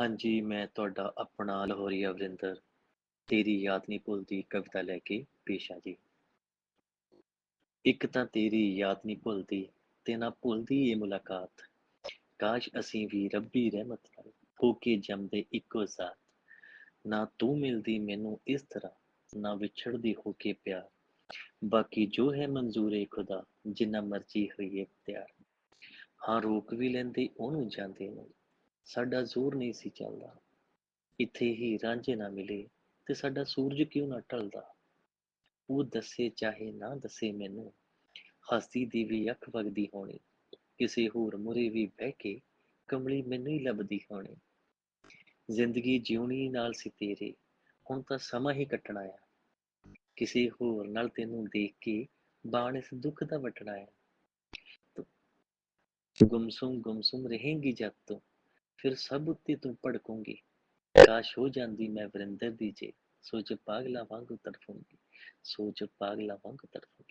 ਹਾਂਜੀ, ਮੈਂ ਤੁਹਾਡਾ ਆਪਣਾ ਲਾਹੌਰੀਆ ਵਰਿੰਦਰ, ਤੇਰੀ ਯਾਦ ਨਹੀਂ ਭੁੱਲਦੀ ਕਵਿਤਾ ਲੈ ਕੇ ਪੇਸ਼ ਹਾਂ ਜੀ। ਇੱਕ ਤਾਂ ਤੇਰੀ ਯਾਦ ਨਹੀਂ ਭੁੱਲਦੀ ਤੇ ਨਾ ਭੁੱਲਦੀ ਇਹ ਮੁਲਾਕਾਤ, ਕਾਸ਼ ਅਸੀਂ ਵੀ ਰੱਬੀ ਰਹਿਮਤ ਨਾਲ ਹੋ ਕੇ ਜੰਮਦੇ ਇੱਕੋ ਸਾਥ, ਨਾ ਤੂੰ ਮਿਲਦੀ ਮੈਨੂੰ ਇਸ ਤਰ੍ਹਾਂ, ਨਾ ਵਿਛੜਦੀ ਹੋ ਕੇ ਪਿਆਰ, ਬਾਕੀ ਜੋ ਹੈ ਮਨਜ਼ੂਰ ਏ ਖੁਦਾ ਜਿੰਨਾ ਮਰਜ਼ੀ ਹੋਈਏ ਤਿਆਰ, ਹਾਂ ਰੋਕ ਵੀ ਲੈਂਦੇ ਉਹਨੂੰ ਜਾਂਦੇ ਨੂੰ। ਸਾਡਾ ਜ਼ੋਰ ਨਹੀਂ ਸੀ ਚੱਲਦਾ, ਇੱਥੇ ਹੀ ਰਾਂਝੇ ਨਾ ਮਿਲੇ ਤੇ ਸਾਡਾ ਸੂਰਜ ਕਿਉਂ ਨਾ ਢਲਦਾ, ਉਹ ਦੱਸੇ ਚਾਹੇ ਨਾ ਦੱਸੇ ਮੈਨੂੰ, ਹਸਤੀ ਦੀ ਵੀ ਅੱਖ ਵਗਦੀ ਹੋਣੀ, ਕਿਸੇ ਹੋਰ ਮੁਰੇ ਵੀ ਬਹਿ ਕੇ ਕਮਲੀ ਮੈਨੂੰ ਹੀ ਲੱਭਦੀ ਹੋਣੀ, ਜ਼ਿੰਦਗੀ ਜਿਉਣੀ ਨਾਲ ਸੀ ਤੇਰੇ, ਹੁਣ ਤਾਂ ਸਮਾਂ ਹੀ ਕੱਟਣਾ ਆ, ਕਿਸੇ ਹੋਰ ਨਾਲ ਤੈਨੂੰ ਦੇਖ ਕੇ ਬਾਣ ਇਸ ਦੁੱਖ ਦਾ ਵੱਟਣਾ ਆ, ਗੁੰਮਸੁਮ ਗੁੰਮਸੁਮ ਰਹੇਂਗੀ ਜਦ ਤੂੰ। ਫਿਰ ਸਭ ਉੱਤੇ ਤੂੰ ਭੜਕੂੰਗੀ, ਕਾਸ਼ ਹੋ ਜਾਂਦੀ ਮੈਂ ਵਰਿੰਦਰ ਦੀ ਜੇ ਸੋਚ ਪਾਗਲਾਂ ਵਾਂਗ ਤੜਫੂੰਗੀ, ਸੋਚ ਪਾਗਲਾਂ ਵਾਂਗ ਤੜਫੂੰਗੀ।